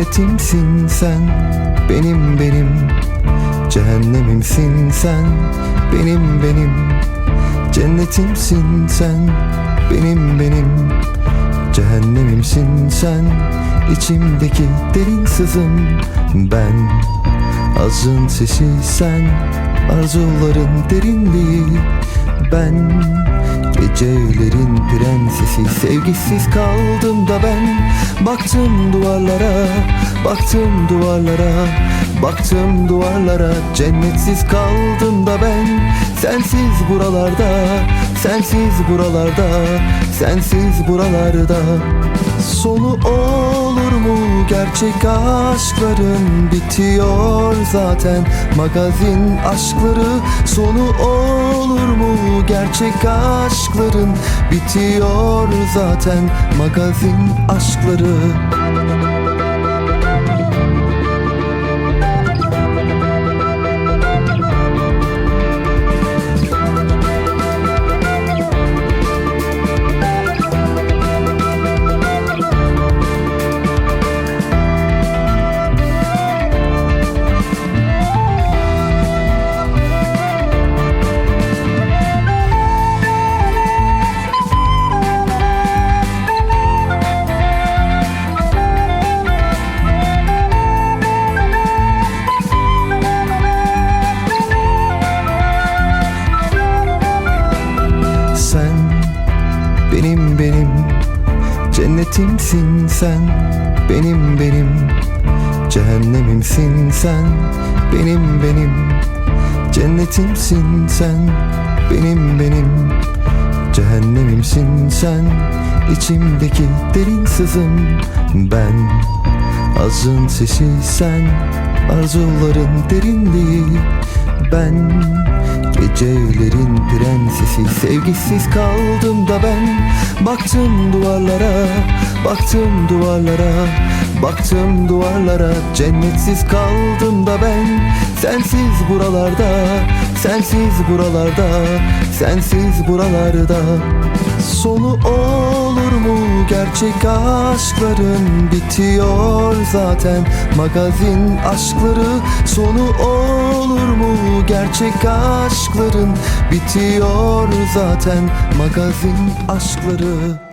Cennetimsin sen. Benim benim. Cehennemimsin sen. Benim benim. Cennetimsin sen. Benim benim. Cehennemimsin sen. İçimdeki derin sızım ben. Azın sesi sen. Arzuların derinliği ben. Gecelerin prensesi Sevgisiz kaldım da ben Baktım duvarlara Baktım duvarlara Baktım duvarlara. Cennetsiz kaldım da ben Sensiz buralarda Sensiz buralarda Sensiz buralarda. Sonu olur mu? Gerçek aşkların bitiyor zaten. Magazin aşkları sonu olur mu? Gerçek aşkların bitiyor zaten. Magazin aşkları benim benim. Cennetimsin sen. Benim benim. Cehennemimsin sen. Benim benim. Cennetimsin sen. Benim benim. Cehennemimsin sen. İçimdeki derin sızım ben. Azın sesi sen. Arzuların derinliği ben Gecelerin prensesi. Sevgisiz kaldım da ben. Baktım duvarlara Baktım duvarlara Baktım duvarlara. Cennetsiz kaldım da ben. Sensiz buralarda Sensiz buralarda Sensiz buralarda Sonu olur mu? Gerçek aşkların bitiyor zaten. Magazin aşkları sonu olur mu? Gerçek aşkların bitiyor zaten. Magazin aşkları